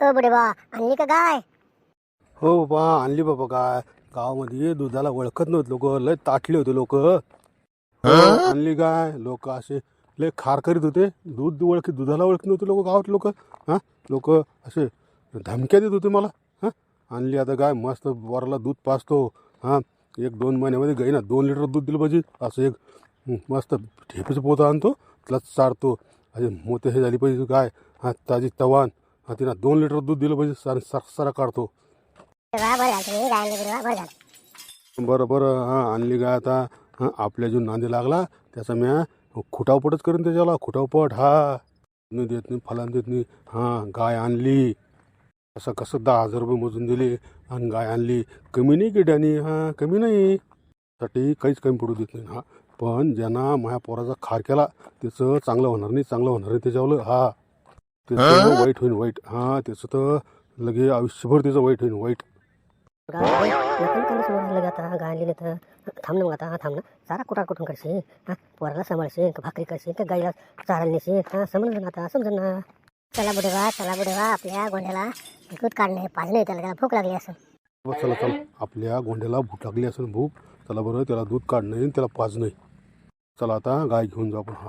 अ बुडे बा आणली का गाय? हो बाबा आणली बाबा काय गावामध्ये दुधाला ओळखत नव्हते लोक. लय ताटले होते लोक. आणली काय लोक असे लय खार करीत होते. दूध ओळखी दुधाला ओळखत नव्हते लोक गावात लोक. हां? लोक असे धमक्या देत होते मला. हां? आणली आता काय मस्त वराला दूध पाजतो. हां? एक दोन महिन्यामध्ये गाईना दोन लिटर दूध दिलं पाहिजे. असं एक हं, मस्त ठेपीचं पोतं आणतो. त्याला चारतो. असे मोठे हे झाली पाहिजे काय हां ताजी तवान. हा तिला दोन लिटर दूध दिलं पाहिजे सारा सारा सारा काढतो. बरं बरं हां आणली गाय आता हां आपल्या जो नांदी लागला त्याचा म्या खुटावपटच करेन त्याच्याला खुटावपट हा. देत नाही फलान देत नाही हां गाय आणली. असं कसं दहा हजार रुपये मोजून दिले आणि गाय आणली. कमी नाही की डॅनी हां कमी नाही. साठी काहीच कमी पडू देत नाही हां. पण ज्यांना माझ्या पोराचा खार केला त्याचं चांगलं होणार नाही चांगलं होणार नाही त्याच्यावर हा. त्याचं वाईट होईल वाईट. हां त्याचं तर लगे आयुष्यभर त्याचं वाईट होईल वाईट. आता गाय आणली तर. थांब ना मग आता थांब ना. सारा कुटार कुठून करशील हा पोराला सांभाळशील का भाकरी करशील का गाईला चारायला नेशील? हा समजलं ना आता समजलं ना. चला बुडे बा चला बुडे बा आपल्या गोंड्याला दूध काढणे पाजणे त्याला त्याला भूक लागली असं बरं चला चला. आपल्या गोंड्याला भूक लागली असेल भूक. चला बरं त्याला दूध काढणं त्याला पाजणं आहे. चला आता गाय घेऊन जाऊ आपण हा.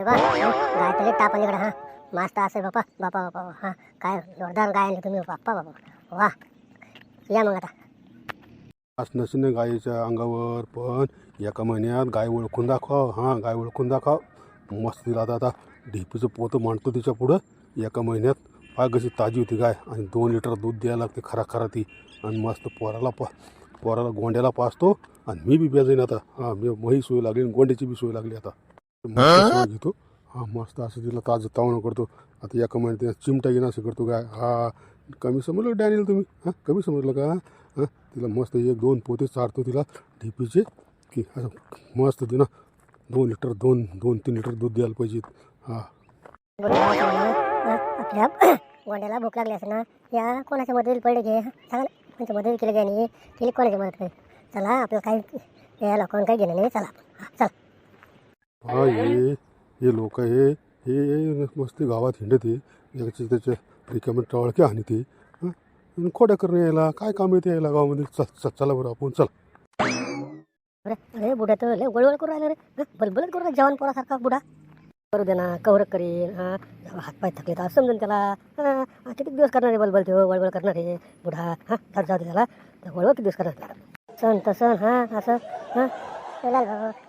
गाय तरी टाप अलीकडे हा. मस्त असेल बापा बापा बापा हा काय जोरदार गाय आणली तुम्ही बाप्पा बापा वा या मग आता. नसेल गायीच्या अंगावर पण एका महिन्यात गाय ओळखून दाखव हां गाय ओळखून दाखव. मस्त तिला आता आता ढेपीचं पोतं मांडतो तिच्या पुढं. एका महिन्यात पाय कशी ताजी होती गाय आणि दोन लिटर दूध द्यायला लागते खरा खरा ती. आणि मस्त पोराला पा पोराला गोंड्याला पाचतो आणि मी बी ब्या जाईन आता. हां मी मही सोय लागली आणि गोंड्याची बी सोय लागली आता. घेतो. हां मस्त असं तिला ताजं तावणं करतो. आता एका महिन्यात तिला चिमटा येणं असं करतो काय हा कमी समजलं डॅनियल तुम्ही? हां कमी समजलं का? हां तिला मस्त एक दोन पोते चारतो तिला ढेपीचे. की असं मस्त तिनं दोन लिटर दोन दोन तीन लिटर दूध द्यायला पाहिजे हां. आपल्या गोंड्याला भूक लागली असं ना या कोणाच्या मदत पडले घे. सांगा कोणच्या मदत केली आणि केली कोणाची मदत केली चला आपलं काही या लोकांना काही घेणं नाही. चला चला. हे लोक हे हे मस्त गावात हिंडत आहे त्याच्या त्याचे रिकामे टळके आणि ते खोड्या करणं यायला काय काम येते यायला गावामध्ये? चल चला बरं आपण चल. अरे अरे तर लय वळवळ करू राहिला रे. बलबल करू राहिला जवान पोरासारखा बुडा. करू दे ना कवर करीन हातपाय थकले तर समजून त्याला हा? किती दिवस करणार आहे बलबल तो? वळवळ करणार आहे बुढा हा? जाऊ दे त्याला. वळवळ किती दिवस करणार? त्याला सण तसं हा? असं हा?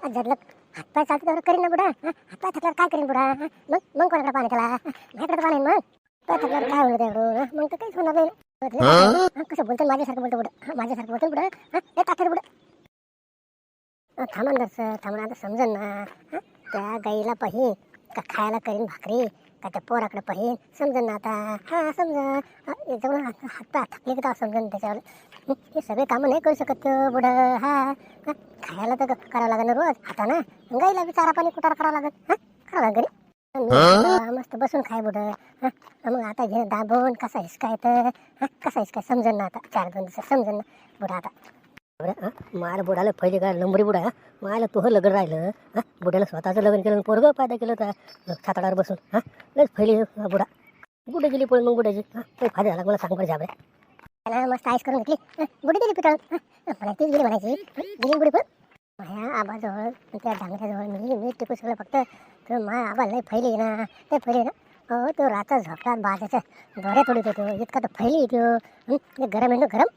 जडलं. हातपाय चालते तेवढं करीन ना बुडा हातपाय थकल्यावर काय करीन बुडा मग मग कोणाकडे पाणी त्याला? माझ्याकडे पाणी मग? पाय थकल्यावर काय होईल त्याकडून मग तर काहीच होणार नाही कसं बोलतो माझ्यासारखं बोलतो बुडा माझ्यासारखं बोलतो बुडा हा? टाकेल बुडा. थांबा सर. थांबा आता समजन ना? त्या गाईला पाहिन का खायला करीन भाकरी का त्या पोराकडे पाहिन समजन ना आता. हा समजन याच्यामुळे हात हात थकले का समजन त्याच्यावर. हं? सगळे कामं नाही करू शकत तो बुडं हा? खायला तर करावं लागेल ना रोज हातानं गाईला बी चारा पाणी कुटार करावं लागेल हा करावं लागेल मस्त बसून खाय बुडं हं? मग आता घे दाबून कसा हिसकाय तर हं? कसा हिसकाय? समजन ना आता. चार दोन दिवसात समजन ना. बुडा आता. अरे हां? मायला बुडाला पहिले काय लंबडी बुडा मायला तुह लग्न राहिलं हां? बुड्याला स्वतःचं लग्न केलं पोरगं फायदा केलं होता. छाताडावर बसून हां? लस पहिले बुडा. बुडे गेली पण मग बुडायची हां? काही फायदा झाला मला सांग बरं जाबरे त्याला मस्त आईस करून घेतली. बुडी दिली पिकाळ मला तीच गेली म्हणायची. गेली बुडी पण? माझ्या आबाजवळ त्या डांगऱ्याजवळ मी मी टिकू शकलं फक्त. तर माझ्या आबा लय फैली ना ते फैली ना. हो तो राता झोपतात बाजाच्या बऱ्या थोडी होतो इतका तर फैली येतो गरम आहे ना गरम?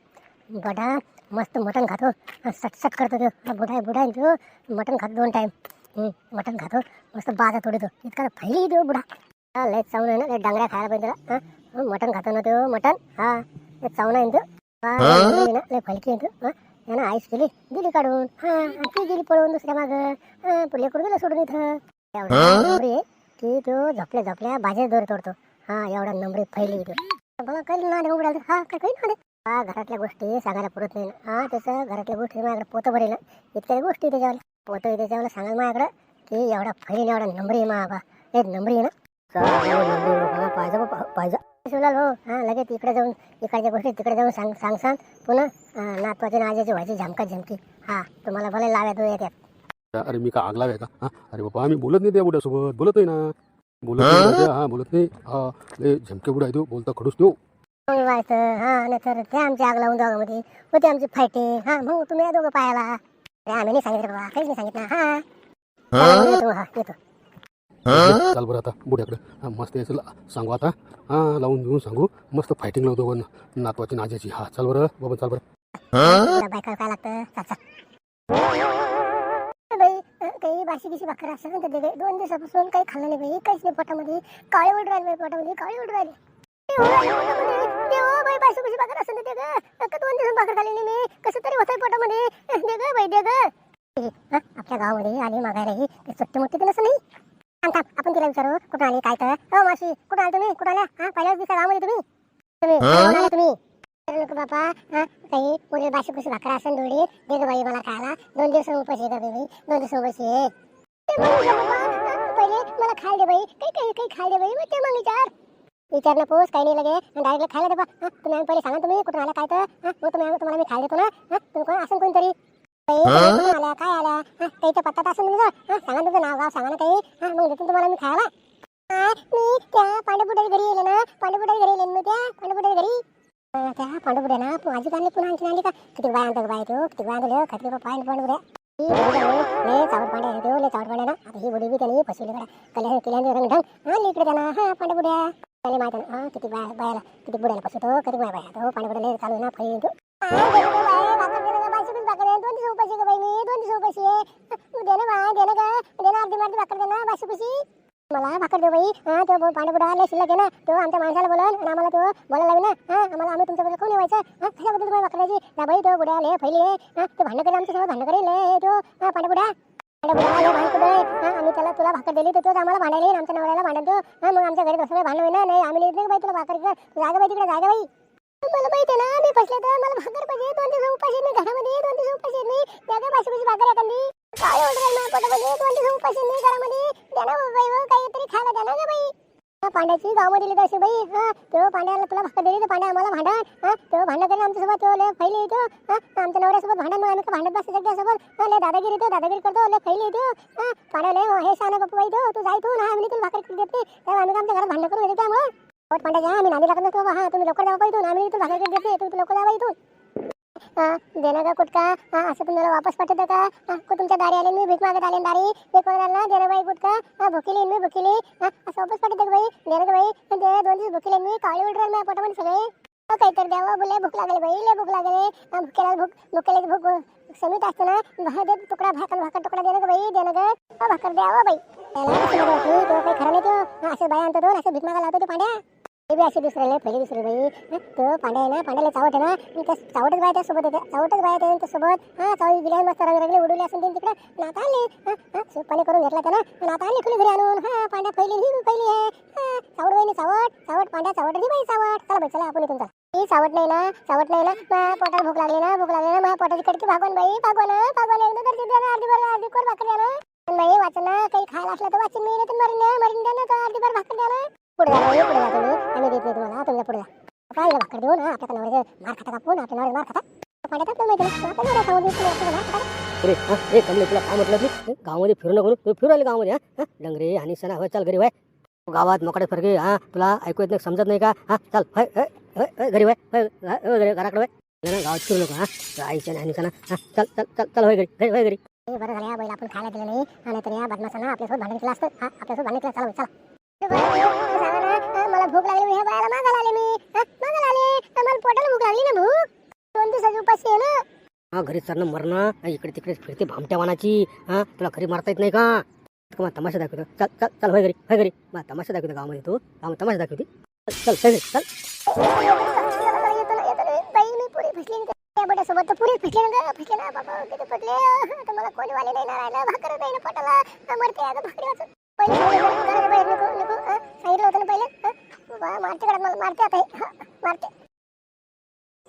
बडा मस्त मटण खातो. सटसट करतो तो. बुढा बुढा तो. मटण खातो दोन टाईम मटण खातो. मस्त बाजा तोडतो इतका फैली तो बुढा. लय चावून आहे ना लय डांगऱ्या खायला पाहिजे त्याला. मटण खातो ना तो मटण. हा लय चावून आहे ना तो. लय ना फलकी आहे तो. हा यानं आईस केली दिली काढून. हा ती गेली पळून दुसऱ्या मागं. पुढे करून दिलं सोडून इथं? एवढा की तो झोपल्या झोपल्या भाज्या दोरे तोडतो. हा एवढा नंबरी फैली तो. बघा काही ना उघडाल हा काय काही ना हा घरातल्या गोष्टी सांगायला पुरत नाही. ना. हा त्याचं घरातल्या गोष्टी माझ्याकडे पोतं भरेल ना इतक्या गोष्टी त्याच्यावर पोतं त्याच्यावर सांगायला माझ्याकडं की एवढा फैल एवढा नंबरी आहे मा बाबा एक नंबरी आहे ना पाहिजे शिवलाल लगेच इकडे जाऊन इकडच्या गोष्टी तिकडे जाऊन सांग सांग सांग. पुन्हा नातवाची नाजाची व्हायची झमका झमकी. हा तुम्हाला भले लाव्या तो येत्यात अरे मी का आगला का? हां अरे बाबा आम्ही बोलत नाही त्या बुड्यासोबत. बोलत नाही ना. बोलत नाही हा बोलत नाही. हा झमके बुडा देऊ हो. बोलता खडूस देऊ मग व्हायचं हा नाही तर ते आमची आग लावून दोघांमध्ये होते आमची फायटिंग हा मग तुम्ही या दोघं पायाला. अरे आम्ही नाही सांगितलं बाबा काहीच नाही सांगितलं. हा. हा, येतो हा येतो. चाल बरं आता बुड्याकडे हा मस्त यायचं ला- सांगू आता. हा लावून घेऊन सांगू. मस्त फायटिंग लावतो पण नातवाची नाजाची हा चाल बरं बाबा चाल बरं. तुला बायका काय लागतं? चाचा बाई अं, काही बाशी बिशी भाकर असं. दोन दिवसापासून काही खाल्लं नाही बाई काहीच नाही पोटामध्ये. काळे उड राहिले बाई पोटामध्ये काळे उड राहिले. ते हो. ते हो बाई बाशी बिशी भाकर असं दे ग का दोन दिवस भाकर खाल्ली नाही मी. कसं तरी होतंय पोटामध्ये. दे ग बाई दे ग. आपल्या गावामध्ये आली मागायला ही ते सुट्टी मोठी तर नसं नाही? थांब थांब आपण तिला विचारू. कुठं आली काय तर? हो कुठं आली तुम्ही? कुठं आल्या? हा पहिल्याच दिवसा गावामध्ये तुम्ही. तुम्ही नको बापा हा काही मुली बाशी कुशी भाकर दे ग बाई मला खायला. दोन दिवस उपाशी बाई. दोन दिवस उपाशी आहे पहिले मला खायला दे बाई. काही काही काही खायला दे बाई. मग ते मग विचार. विचार पोस काही नाही लगे. डायरेक्ट खायला दे बा हा, तुम्ही पहिले सांगा तुम्ही कुठून आला काय तर. मग तुम्ही तुम्हाला मी खायला देतो ना. तुम्ही कोण असेल कोणतरी. तुम्ही आल्या काय हा, काहीचा पत्ता तर असेल तुमचा हा, सांगा तुमचं नाव गाव सांगा ना काही. मग देतो तुम्हाला मी खायला. मी त्या घरी येले ना. पांडुपुटाच्या घरी येले मी त्या घरी. त्या पांडुपुड्या ना माझी आणली पुन्हा आणखी आणली का? किती बाय आणतो बाय तो किती बाय आणतो खत्री ही त्याने लय चावट पांड्या लय चावट पांड्या ना. आता ही बुडी बी त्याने फसवली कडा कल्या केल्याने रंग ढंग हा इकडे त्यांना हा पांडुपुड्या त्याला माहीत आहे ना हा किती बाय बायाला किती बुड्याला फसवतो कधी बाय बाया? तो पाणी बुडाले चालू आहे ना फळी तो हा, ना भाकर दे बाई मला भाकर देऊ बाई. हा तो पांडुपुडा लय शिल्लक आहे ना. तो आमच्या माणसाला बोलवून आणि आम्हाला तो बोलायला लावी ना. हा आम्हाला आम्ही तुमच्याबद्दल कोण येवायचं हा कशाबद्दल तुम्हाला ना बाई तो बुडा लय फैली आहे. हा तो भांडण करेल आमच्यासोबत भांडण करेल तो. हा पांडुपुडा आहे आम्ही त्याला तुला भाकर दिली तर तोच आम्हाला भांडायला येईल आमच्या नवऱ्याला हा मग आमच्या घरी बसलं भांडण नाही आम्ही नाही बाई तुला भाकर जागा बाई तिकडे जागा बाई. मला माहिती ना मी फसले तर मला भाकर पाहिजे दोन दिवस मी घरामध्ये दोन दिवस मी भाकर एखादी. काय ऑर्डर माझ्या पोटामध्ये दोन दिवस उपाशी मी घरामध्ये. द्या ना हो, बाई हो, काहीतरी खायला द्या ना बाई. हा, पांड्याची गावामध्ये लिहित असे बाई हा. तो पांड्याला तुला भाकर दिली तर पांड्या आम्हाला भांडण हा. तो भांडण करेल आमच्यासोबत तो लय फैली येतो हा. आमच्या नवऱ्यासोबत भांडण मग आम्ही का भांडत बसतो सगळ्यासोबत लय दादागिरी तो दादागिरी करतो लय फैली येतो हा. पांड्या लय हे शाना बापू बाई तो तू जाय तू ना आम्ही तुला भाकर देत नाही तेव्हा आम्ही आमच्या घरात भांडण करून घेतो त्यामुळे. हो, पांड्या जा आम्ही नांदी लागत नसतो हा. तुम्ही लवकर जावा पाहिजे आम्ही तुला भाकर देत नाही तू लवकर जावा इथून. हा, देणं का? कुठका हा असं तुम्हाला वापस पाठवतं का? तुमच्या दारी आले मी भीक मागत आले दारी. भीक मागत आला देणं बाई कुठका हा भुकीली मी भुकेली. असं वापस पाठवतं का बाई. देणं का बाई. ते दोन दिवस भुकीले मी काळी उडणार माझ्या पोटामध्ये सगळे. काहीतरी द्यावं बोले भूक लागली बाई लय भूक लागले. भुकेला भूक भुकेला भूक समीत असतो ना? भा- दे तुकडा भाकर भाकर तुकडा देणं का बाई देणं का भाकर द्यावं बाई. त्याला काही खरं नाही तो. असं बाया आणतो तो असं भीक मागा लावतो तो पांड्या. ते बी अशी दुसऱ्याला पहिली दुसरी बाई. तो पांड्या आहे ना पांड्याला चावट आहे ना. मी त्या चावटच बाय त्यासोबत होत्या चावटच बाय त्या सोबत हा चावी गेल्या मस्त रंग रंगले उडवले असून ते तिकडे. नाता आले. हं, हं, करून घेतला त्याला आणि आले आणली घरी आणून. हा पांड्या पहिली ही पहिली आहे. हा, चावट बाई चावट. चावट पांड्या चावट नाही बाई चावट. चला बाई चला आपण इथून चला ही चावट नाही ना चावट नाही ना. माझ्या पोटाला भूक लागली ना भूक लागली ना. माझ्या पोटाची कडकी भागवण बाई भागवण भागवण एकदा तर तिथे अर्धी भर अर्धी कोर भाकर द्या ना पण बाई वाचन काही खायला असलं तर वाचन मी नाही तर मरीन द्या मरून द्या ना तर अर्धी भर भाकर द्या ना. पुढे जा पुढे जा तुम्ही आम्ही देत नाही तुम्हाला तुमच्यापुढे जा. पाहिलं भाकर देऊन आपल्या नवऱ्याचे मार खाता कापून आपल्या नवऱ्याचे मार खाता. पाण्यात आपल्याला माहिती नाही आपल्या नवऱ्या सांगून देत नाही, आपल्याला मार खाता. अरे ए कमले तुला काय म्हटलं मी गावामध्ये फिरू नको तू फिरू आले गावामध्ये हा? डंगरे आणि सणा होय चाल घरी वाय गावात मोकडे फरके हा? तुला ऐकू येत नाही समजत नाही का? हा चाल होय होय होय होय घरी वाय होय होय, होय, घरी घराकडे वाय जरा गावात फिरू नको हा? आईच्या आणि सणा हा? चल चल चल चल होय घरी घरी होय घरी. बरं झालं बैल आपण खायला दिलं नाही. आणि तर या बदमाशांना आपल्यासोबत भांडण केलं असतं. हा आपल्यासोबत भांडण केलं चला चला. मला भूक लागली मी ह्या बायाला मागायला आले मी मागायला आले मला पोटाला भूक लागली ना भूक? दोन दिवसाची उपाशी आहे ना. हा घरी चरणं मरणं इकडे तिकडे फिरते भामट्या वानाची. हा तुला घरी मारता येत नाही का? मग तमाशा दाखवतो. चल चल चल होय घरी होय घरी. मग तमाशा दाखवतो गावामध्ये तू. गावात तमाशा दाखवते. चल चल चल. मी पुरी फसली ना फसली ना बाबा. किती आता मला कोणी वाले नाही ना राहिलं. भाकर नाही ना पोटाला. मरते आता भाकरी वाचून. पहिले सांगितलं होतं ना, बाई, नको नको हा, सांगितलं होतं ना पहिले हा, बा, मारते कडे मला मारते आता हे, हा, मारते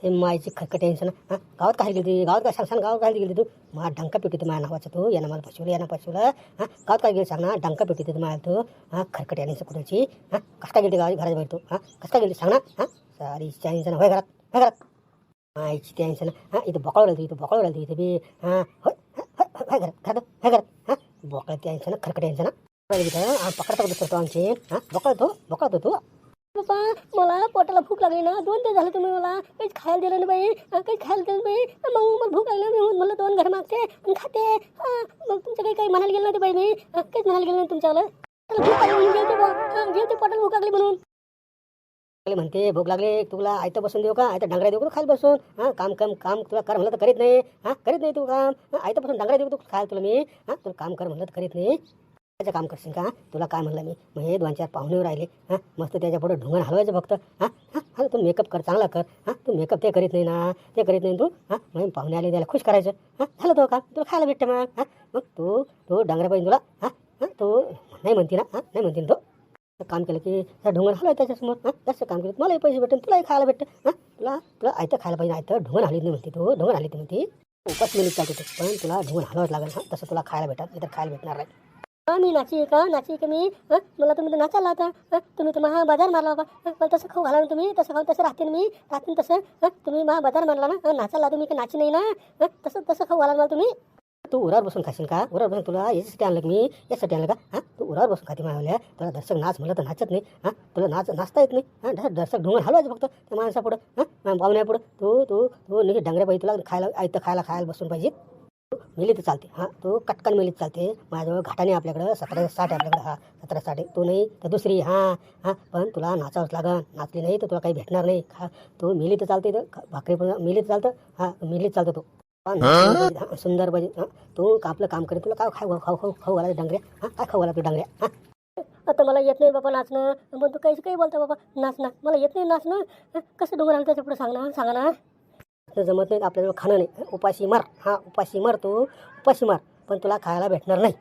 हे मायची खटखट टेन्शन हा गावात काय गेली गावात काय सांग सांग गावात काय गेली तू मा डंका पेटी माझ्या नावाचं तू यानं मला फसवलं यानं फसवलं हा गावात काय गेली सांग ना डंका पेटी तू मला तू हा खरकट याने कुणाची हा कसं काय गेली गावात घराच्या बाहेर तू हा कसं काय गेली सांग ना हा सारी टेन्शन होय घरात होय घरात मायची टेन्शन हा इथं बोकळ राहिली इथं बोकळ राहिली इथं बी हा होय होय होय घरात घरात होय घरात हा बोकळ टेन्शन खरकट टेन्शन पकडतो दुसरं तो आमची हां बकळतो तू मला पोटाला भूक लागली ना. दोन दिवस झाले तुम्ही मला काहीच खायला दिलं नाही बाई. काहीच काही खायला दिलं नाही बाई. मग मला भूक लागली मी म्हणलं दोन घर मागते आणि खाते. मग तुमचं काही काही म्हणायला गेलं नाही बाई मी. काहीच म्हणायला गेलं नाही तुमच्यावाला पोटाला भूक लागली पोटाला भूक लागली म्हणून. म्हणते भूक लागली तुला आयतं बसून देऊ का? आयतं डांगऱ्या देऊ का खाली बसून? हां काम काम काम तुला कर म्हणलं तर करीत नाही. हां करीत नाही तू काम. हां, आयतं बसून डांगऱ्या देऊ तू खायला तुला मी? हां तुला काम कर म्हणलं तर करीत नाही. त्याचं काम करशील का? तुला काय म्हणलं मी? मग हे दोन चार पाहुणे राहिले. हां मस्त त्याच्या पुढे ढुंगण हलवायचं फक्त. हां हां हा तू मेकअप कर चांगला कर. हां तू मेकअप ते करीत नाही ना. ते करीत नाही तू. हां मग पाहुणे आले त्याला खुश करायचं. हां झालं तो का तुला खायला भेटतं मग. हां मग तू तू डांगऱ्या पाहिजे तुला हां हां तू नाही म्हणते ना? हां नाही म्हणते ना तो? काम केलं की त्या ढुंगण हलवाय त्याच्यासमोर. हां जास्त काम केलं. मलाही पैसे भेटेल तुलाही खायला भेटतं. हां तुला तुला आयतं खायला पाहिजे आयतं ढुंगण हलवीत नाही म्हणते तू. ढुंगण हलवीत म्हणते. उपास मिनिट चालते पण तुला ढुंगण हलवाच लागेल. हां तसं तुला खायला भेटत नाही तर खायला भेटणार नाही. मी नाची का नाची का मी मला तुम्ही तर नाचायला होता तुम्ही तर महा बाजार मारला बाबा मला तसं खाऊ घाला तुम्ही तसं खाऊन तसं राहते मी राहते तसं. तुम्ही महा बाजार मारला ना नाचायला तुम्ही का नाची नाही ना. तसं तसं खाऊ घाला ना मला तुम्ही. तू उरावर बसून खाशील का? उरावर बसून तुला याच्यासाठी आणलं मी? यासाठी आणलं का? हां? तू उरावर बसून खाती मावल्या. तुला दर्शक नाच म्हणलं तर नाचत नाही. हां? तुला नाच नाचता येत नाही. हां? दर्शक ढोंगर हलवायचं फक्त. त्या माणसापुढं हां? पाहुण्यापुढं तू तू तू निघे डांगऱ्या पाहिजे तुला खायला आयतं खायला खायला बसून पाहिजे. मिली तर चालते हां. तू कटकन मिलीत चालते. माझ्याजवळ घाटाने आपल्याकडं सतरा साठ आपल्याकडं हा. सतरा साठ तू नाही तर दुसरी हां हां. पण तुला नाचावंच लागन. नाचली नाही तर तुला काही भेटणार नाही. खा. तू मिली तर चालते तर भाकरी पण मिली तर चालतं हां. मिलीत चालतं तू. हां, हां, सुंदर पाहिजे हां. तू का आपलं काम करे तुला काय खाऊ खाऊ खाऊ खाऊ घालायचं डांगऱ्या हां. काय खाऊ घालायचं डांगऱ्या हां? आता मला येत नाही बाबा नाचणं. पण तू काही काही बोलता बाबा. नाच ना मला येत नाही नाचणं. हं? कसं डोंगर आलं त्याच्या पुढे सांग ना सांगा ना तर जमत नाही आपल्याजवळ खाणं नाही. उपाशी मार. हा उपाशी मार तू. उपाशी मार. पण तुला खायला भेटणार नाही.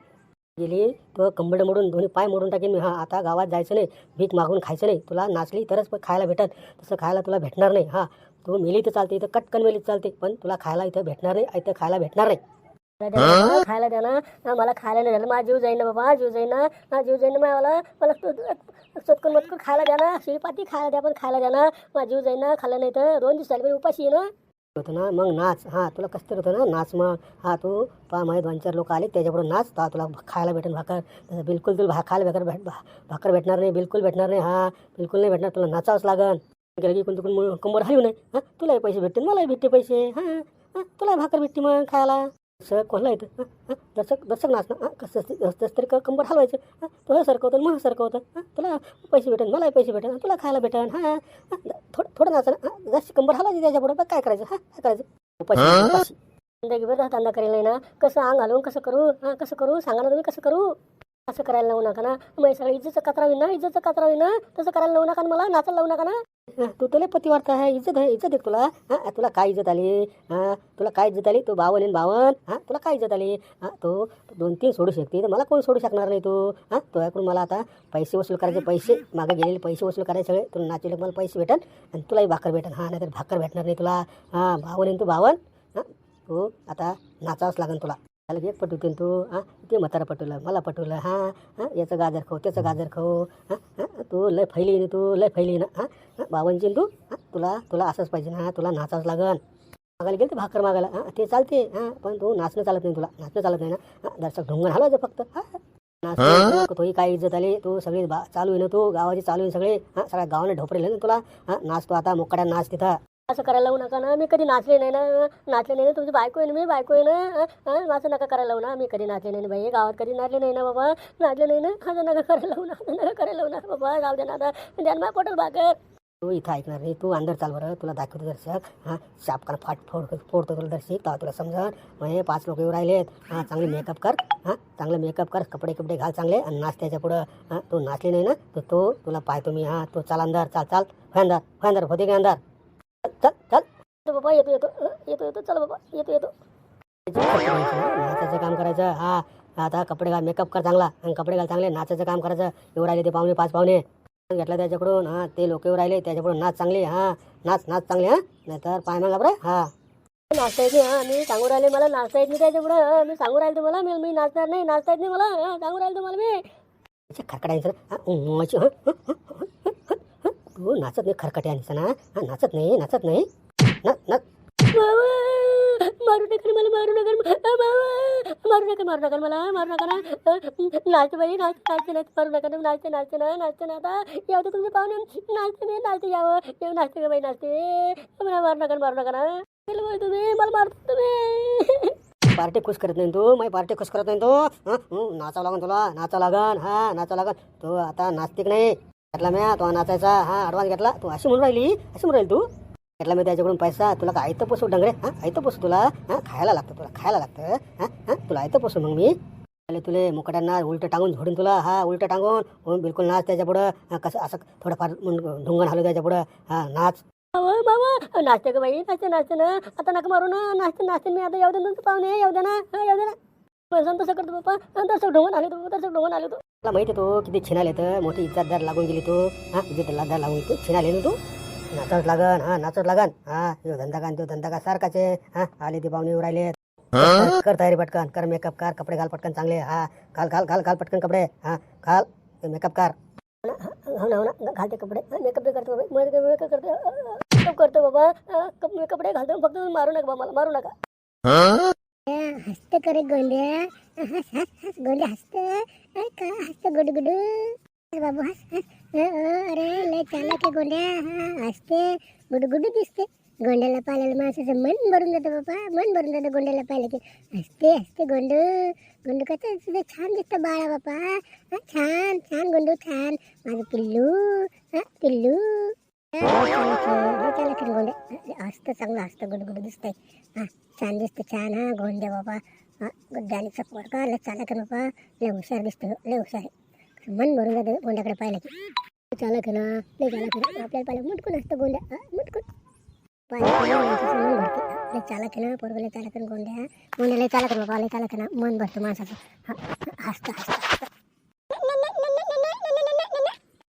गेली तो कंबड मोडून दोन्ही पाय मोडून टाकेन मी. हा आता गावात जायचं नाही. भीक मागून खायचं नाही. तुला नाचली तरच पण खायला भेटत तसं खायला तुला भेटणार नाही. हा तू मेली तर चालते इथं कटकन मेली चालते. पण तुला खायला इथं भेटणार नाही इथं खायला भेटणार नाही. खायला द्या ना. मला खायला नाही झालं. माझा जीव जाईन ना बाबा जीव जाईन ना. जीव जाईन ना मला मला चटकन मटकन खायला द्या ना. शिळपाती खायला द्या पण खायला द्या ना. माझा जीव जाईन ना खाल्लं नाही तर दोन दिवस झाले उपाशी आहे ना होतं ना मग नाच हां तुला कसं तरी होतं ना नाच मग. हा तू पा माझे दोन चार लोक आले त्याच्याकडून नाच. तर तुला खायला भेटेल भाकर. बिलकुल तुला भा खायला भाकर भेट भा- भाकर भेटणार नाही बिलकुल भेटणार नाही. हा बिलकुल नाही भेटणार तुला नाचावंच लागन गेलं की कोणतं कोण कंबर हलवू नाही. हां तुलाही पैसे भेटतील मलाही भेटते पैसे. हां हां तुला भाकर भेटते मग खायला. तसं कोणाला येतं? दर्शक दर्शक नाच ना? कसं तसं तरी क- कंबर हलवायचं. हां? तुला सरकवतं मग सरकवतं हां? तुला पैसे भेटेल मलाही पैसे भेटेल तुला खायला भेटेल हां? थोडं थोडं नाच ना? हां? जास्त कंबर हलवायची त्याच्यापुढं काय करायचं? हां? काय करायचं? उपाशी धंदा करेल नाही ना कसं अंग घालून कसं करू? हां? कसं करू? सांगा ना तुम्ही कसं करू? असं करायला लावू नका ना. मग सगळं इज्जतचं कचरा ना इज्जतचं कचरा ना. तसं करायला लावू नका ना मला नाचायला लावू नका ना. तू तुला पतिवार्ता आहे इज्जत आहे इज्जत आहे तुला. हा तुला काय इज्जत आली? हा तुला काय इज्जत आली? तू बावन आहे बावन हां तुला काय इज्जत आली? हां तो दोन तीन सोडू शकते. तर मला कोण सोडू शकणार नाही तू? हां तुझ्याकडून मला आता पैसे वसूल करायचे पैसे मागे गेलेले पैसे वसूल करायचे सगळे. तुला नाचले मला पैसे भेटन आणि तुलाही भाकर भेटन. हा नाहीतर भाकर भेटणार नाही तुला. हा बावन तू बावन हां तू आता नाचावंच लागेल तुला. त्याला एक पटवते तू हां ते म्हातारा पटवलं मला पटवलं हां हां याचं गाजर खाऊ त्याचं गाजर खाऊ हां हां तू लय फैली ना तू लय फैली ना हां हां बावनची तू हां तुला तुला असंच पाहिजे ना तुला नाचावंच लागन. मागायला गेलं भाकर मागायला हां ते चालते हां पण तू नाचणं चालत नाही तुला नाचणं चालत नाही ना हां दर्शक ढोंगण हलवायचं फक्त हां. तोही काय इज्जत आली तू सगळी बा चालू आहे ना तू गावाची चालू आहे सगळे हां सगळ्या गावाने ढोपरेले ना तुला हां नाच तू आता मोकड्या नाच तिथं. असं करायला लावू नका ना. मी कधी नाचले नाही ना नाचले नाही ना. तुमची बायको आहे ना मी बायको आहे ना असं नका करायला लावू ना. मी कधी नाचले नाही ना बाई. गावात कधी नाचले नाही ना बाबा. नाचले नाही ना असं नका करायला लावू ना नका करायला लावू ना. बाबा जाऊ दे ना आता. ध्यान मा पटल भाकर तू इथं ऐकणार नाही तू अंदर चाल बरं. तुला दाखवतो दर्शक. हां शापकाला फाट फोड फोडतो तुला दर्शक. तेव्हा तुला समजा म्हणजे हे पाच लोक येऊ राहिलेत. हां चांगले मेकअप कर. हां चांगलं मेकअप कर. कपडे कपडे घाल चांगले आणि नाच त्याच्या पुढं. हां तू नाचले नाही ना तर तो तुला पाहतो मी. हां तो चाल अंदर चाल चाल. होय अंदर होते का अंधार? चल चल. बाबा येतो येतो. येतो येतो. चल बाबा येतो येतो. नाचायचं काम करायचं. हा आता कपडे घाल मेकअप कर चांगला. आणि कपडे घाल चांगले नाचायचं काम करायचं. येऊ राहिले ते पाहुणे पाच पाहुणे. घेतला त्याच्याकडून हा ते लोक येऊ राहिले त्याच्याकडून नाच चांगले हा. नाच नाच चांगले हा. नाहीतर पाय मग बरं हा. नाचता येत नाही हा मी सांगू राहिले मला नाचता येत नाही त्याच्याकडं मी सांगू राहिले तुम्हाला मी मी नाचणार नाही नाचता येत नाही मला. सांगू राहिले तुम्हाला मी. खरकडायचं हा, उम्माची, हा, हा, हा, हा, हा, हा. तू नाचत नाही खरकट्या ना हा नाचत नाही नाचत नाही. ना ना बाबा मारू नका मला मारू नका. मारू नका मारू नका मला मारू नका ना. अ, नाचते बाई नाच नाचते नाचते मारू नका ना. नाचते नाचते ना नाचते ना आता. येऊ दे तुमचे पाहुणे. नाचते मी नाचते यावं. येऊ नाचते का बाई नाचते मला मारू नका मारू नका ना. तुम्ही मला मारतो तुम्ही. पार्टी खुश करत नाही तू? माझी पार्टी खुश करत नाही तू? नाचावं लागन तुला. नाचावं लागन. हा नाचावं लागन. तू आता नाचते की नाही? घेतला मी तो नाचायचा हा ॲडव्हान्स घेतला. तू अशी म्हणून राहिली अशी म्हणून राहील तू. घेतला मी त्याच्याकडून पैसा तुला काय आयतं पोसू डंगरे हा? आयतं पोसू तुला हा? खायला लागतं तुला खायला लागतं हा? हा? तुला आयतं पोसू मग मी. आले तुले मुकड्यांना उलटं टांगून झोडून तुला हा उलटं टांगून. हो, बिलकुल नाच त्याच्या पुढं कसं असं थोडंफार ढुंगण हलू त्याच्या त्याच्यापुढं हा नाच. बाबा नाचते का बाई? नाचते नाचते ना. आता नका मारू ना नाचते नाचते मी. आता येऊ दे ना पाहुणे येऊ दे ना येऊ दे ना. तसं करतो पप्पा. तसं ढोंगण आले तू तसं ढोंगण आले तो. तुला माहिती आहे तो किती छिनाले तर मोठी इज्जतदार लागून गेली तू. हा इज्जतदार लागून तू छिनाले ना तू. नाचत लागन हा नाचत लागन. हा यो धंदा का तो धंदा का सारखाच. आहे हा आले ते पाहुणे राहिले कर तयारी पटकन कर मेकअप कर कपडे घाल पटकन चांगले. हा घाल घाल घाल घाल पटकन कपडे. हा घाल मेकअप कर. हो ना हो ना घालते कपडे. मेकअप करतो बाबा मेकअप करते. मेकअप करतो बाबा. मी कपडे घालतो फक्त मारू नका बाबा मला मारू नका. हस्त करे गोंड्या हस हस हस गोंड्या हसत अरे का हसत गुड गुड अरे बाबू हस हस अ, अ, अरे लय चालक आहे गोंड्या हा हसते गुड गुड दिसते गोंड्याला पाहिलेलं माणसाचं मन भरून जातं बाबा मन भरून जातं गोंड्याला पाहिलं की हसते हसते गोंडू गोंडू कसं तुझं छान दिसतं बाळा बापा हा, छान छान गोंडू छान माझं पिल्लू हा पिल्लू चालक गोंड्या हसतं चांगलं हसतं गुडगुड दिसतंय हा छान दिसतं छान हा गोंड्या बाबा हा गुड्डानीचा पोरका लय चालक बाबा लय हुशार दिसतो लय हुशार आहे मन भरून जातं गोंड्याकडे पाहिलं की चालक ना लय चालक ना आपल्याला पाहिलं मुटकून असतं गोंड्या मुटकून पाहिलं मन भरते लय चालक ना पोरगं लय चालक ना गोंड्या गोंड्या लय चालक बाबा लय चालक ना मन भरतं माणसाचं. हा हसतं हसतं.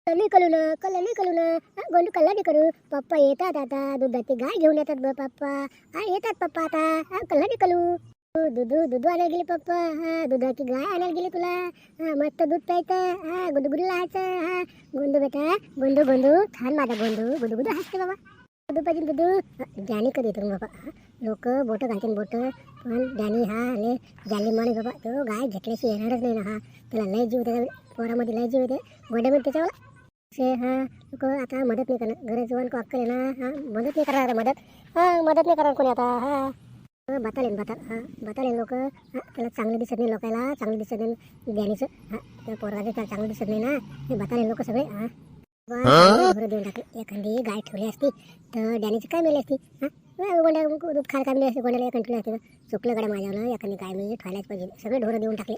कली कलू ना कल्ला नाही कलू ना गोंडू कल्ला नाही करू. पप्पा येतात आता दुधाची गाय घेऊन येतात ब पप्पा. हा येतात पप्पा आता हा कल्ला नाही दूध दूध आणायला गेले पप्पा. हा दुधाची गाय आणायला गेली तुला. हा मस्त दूध प्यायचं. हा गुडगुड लाहायचं हा गोंडू बेटा गोंडू गोंडू छान माझा गोंडू. गुडगुड हसते बाबा. दुधू पाहिजे दुधू. ज्ञानी कधी येतो बाबा? लोक बोटं घालतील बोटं. पण ज्ञानी हा लय जाली माणूस बाबा. तो गाय घेतल्याशी येणारच नाही ना हा. त्याला लय जीव त्याच्या पोरामध्ये लय जीव येते. गोड्यामध्ये त्याच्यावर से हा लोक आता मदत नाही करणार. घरी जीवन को अक्कल आहे ना हा मदत नाही करणार मदत. हा मदत नाही करणार कोणी आता. हा. हा, बतालेन बता हा बतालेन लोक. हा त्याला चांगलं दिसत नाही लोकायला. चांगलं दिसत नाही ज्ञानीचं हा त्या पोराचं त्याला चांगलं दिसत नाही ना. हे बतालेन लोक सगळे हा. देऊन टाकले. एखादी गाय ठेवली असती तर डॅनीची काय मिळली असती? हा गोंड्या दूध खायला काय मिळली असते? गोंड्याला एक असते चुकलं गाड्या माझ्यावर एखादी गाय मी ठेवायलाच पाहिजे. सगळे ढोरं देऊन टाकले.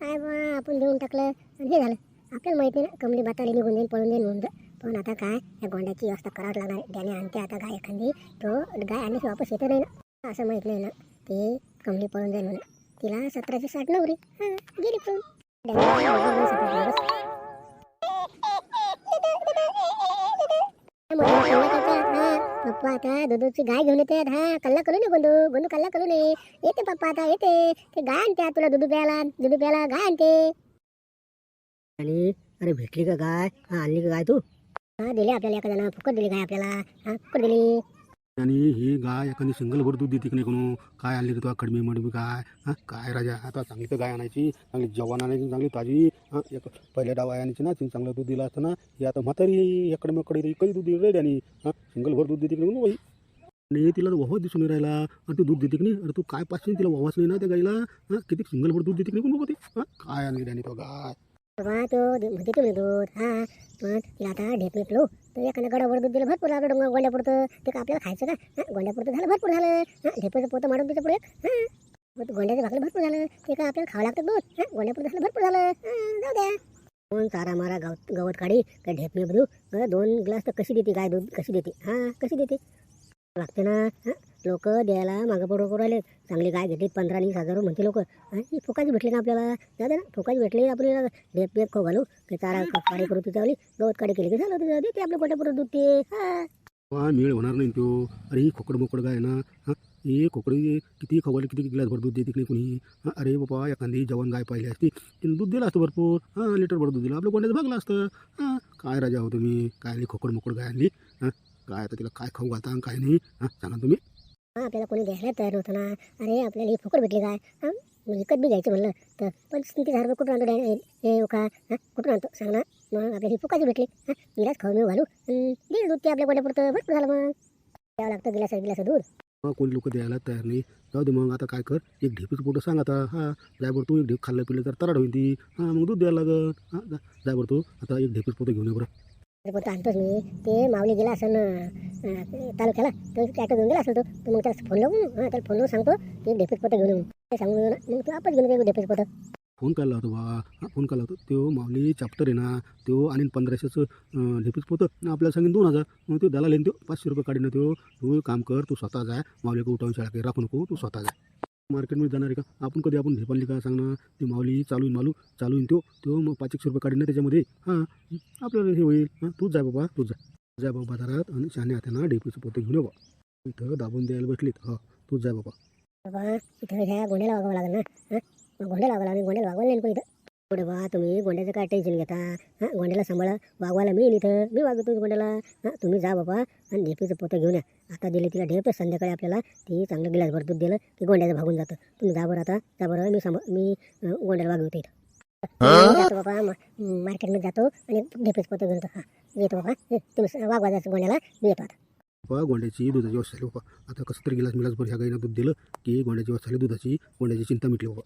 काय बा आपण देऊन टाकलं आणि हे झालं. आपल्याला माहिती नाही ना कमली बाताली निघून जाईल पळून जाईल म्हणून. पण आता काय या गोंड्याची व्यवस्था करावं लागणार. आहे त्याने आणते आता गाय एखादी. तो गाय आणि वापस येतो नाही ना. असं माहीत नाही ना. ते कमली पळून जाईल म्हणून. तिला सतराशे साठ नवरी. हां गेली पळून. हा. पप्पा आता दुधूची गाय घेऊन येते. हा कल्ला करू नये गोंडू गोंडू कल्ला करू नये. येते पप्पा आता येते. ते गाय आणते तुला दुधू प्यायला. दुधू प्यायला गाय आणते. आणि अरे भेटली का गाय? हा आणली का गाय तू? हा दिली आपल्याला एका जणांना. फुकट दिली गाय आपल्याला. हा फुकट दिली. आणि ही गाय एखादी सिंगलभर दूध देते की नाही कोण? काय आणली रे तुला? कडमी मडमी काय? हा काय राजा? आता चांगली तर गाय आणायची. चांगली जवान आणायची चांगली ताजी. हा एक पहिल्या डाव आणायची ना तिने चांगलं दूध दिलं असतं ना. ही आता म्हातारी एकडे मकडे कधी दूध दिलं रे आणि सिंगल भर दूध देते की नाही आणि तिला तर दिसून राहिला. आणि तू दूध देते की नाही? अरे तू काय पाचशे तिला वाहच नाही ना त्या गाईला? हा किती सिंगलभर दूध देते की नाही कोण बघते हा काय आणली त्याने तो गाय? बाबा तो म्हणजे तुम्ही दूध हा पण तिला आता ढेप निघलो तर एखाद्या गडावर दूध दिलं भरपूर लागलं. डोंगर गोंड्यापुरतं ते का आपल्याला खायचं का? हा गोंड्यापुरतं झालं भरपूर झालं. हा ढेपाचं पोतं मारून तिचं पुढे हा गोंड्याचं भाकलं भरपूर झालं. ते का आपल्याला खावं लागतं दूध? हा गोंड्यापुरतं झालं भरपूर झालं. जाऊ द्या. दोन चारा मारा गवत गवत काढी का ढेप मी दोन ग्लास तर कशी देते गाय दूध? कशी देते? हां कशी देते? लागते ना हां. लोक द्यायला मागं पुढं करू राहिले चांगली गाय घेतली पंधरा वीस हजार म्हणते लोक. ही फुकाची भेटली ना आपल्याला? जाऊ दे ना फुकाची भेटली आपल्याला. ढेप बेप खाऊ घालू. की चारा क- काडी करू तिच्यावली गवत काडी केली की झालं तुझं? देते आपल्या गोट्यापुरं दूध ते. हां. वा मेळ होणार नाही तो अरे ही खोकड मोकड गाय ना. हां ही खोकडी किती खवडली किती ग्लासभर दूध देते नाही कोणी? हां अरे बाबा एखादी जवान गाय पाहिली असती तिने दूध दिलं असतं भरपूर. हां लिटरभर दूध दिलं. आपलं कोणाचं भागलं असतं. हां काय राजा हो तुम्ही? काय आणली खोकड मोकड गाय आणली? हां काय आता तिला काय खाऊ घालता आणि काय नाही? हां सांगा तुम्ही. आपल्याला कोणी घ्यायला तयार नव्हतं ना. अरे आपल्याला ही फुकट भेटली काय? हां मग विकत बी घ्यायचं म्हणलं तर. पण तीस हजार रुपये कुठून आणतो? डॅ- हे का हां कुठून आणतो? सांग ना. मग आपल्याला ही फुकाची भेटली. हां गिलास खाऊ मी घालू. दीड दूध ते आपल्या गोड्यापुरतं भरपूर झालं मग. द्यावं लागतं गिलास गिलास दूध. मग कोणी लोक द्यायला तयार नाही. जाऊ दे मग आता काय कर? एक ढेपीचं पोटं सांग आता. हां जायबर तू एक ढेप खाल्लं पिलं तर तराड होईल ती. हां मग दूध द्यायला लागत हां जा जायबर तू. आता एक ढेपीचं पोटं घेऊन ये बरं. पोतं आणतोच मी ते माऊली गेला असं तालुक्याला. तर ॲटो घेऊन गेला असेल तो. तर मग त्याला फोन लावून हां त्याला फोन लावून सांगतो की एक डेपीत घेऊन येऊ. ते सांगून देऊ मग तू आपण घेऊन ये डेपीत पोतं. फोन केला होता बा. फोन केला होता. तो माऊली चॅप्टर आहे ना तो आणि पंधराशेचं ढेपीच पोतं. आणि आपल्याला सांगेन दोन हजार. मग तो द्यायला लेन तो पाचशे रुपये काढीन तो. तू काम कर तू स्वतः जाय माऊलीकडे उठावून शाळा काही राखू नको. तू स्वतः जाय मार्केटमध्ये जाणार आहे का? आपण कधी आपण ढेपाली का सांग ना ती माऊली चालू आहे मालू? चालू आहे तो? तो मग पाच एकशे रुपये काढीन ना त्याच्यामध्ये. हां आपल्याला हे होईल. हां तूच जाय बाबा तूच जाय जाय बाबा बाजारात आणि शहाणे हाताना ढेपीचं पोते घेऊन बाबा इथं दाबून द्यायला बसलीत. हां तूच जाय बाबा. बाबा इथं ह्या गोंड्याला वागावं लागेल ना? हां मग गोंड्याला वागावं लागेल गोंड्याला वागवायला नाही इथं? पुढे बा तुम्ही गोंड्याचं काय टेन्शन घेता? हां गोंड्याला सांभाळा. वागवायला मी इथं. मी वागवतो गोंड्याला. हां तुम्ही जा बाबा. आणि ढेपीचं पोतं घेऊन या. आता दिले तिला ढेप संध्याकाळी आपल्याला ती चांगलं गिलासभर दूध दिलं की गोंड्याचं भागून जातं. तुम्ही जा बरं आता. जा बरं. मी सांभाळ मी गोंड्याला वागवतो इथं. जातो बाबा. मार्केटमध्ये जातो आणि ढेपीचं पोतं घेऊन हां येतो बाबा. तुम्ही वागवा जायचं गोंड्याला. मी येतो आता. बाबा गोंड्याची दुधाची व्यवस्था झाली बाबा आता कसं तरी गिलास मिलास भर ह्या गाईनं दूध दिलं की गोंड्याची व्यवस्था झाली दुधाची. गोंड्याची चिंता मिटली बाबा.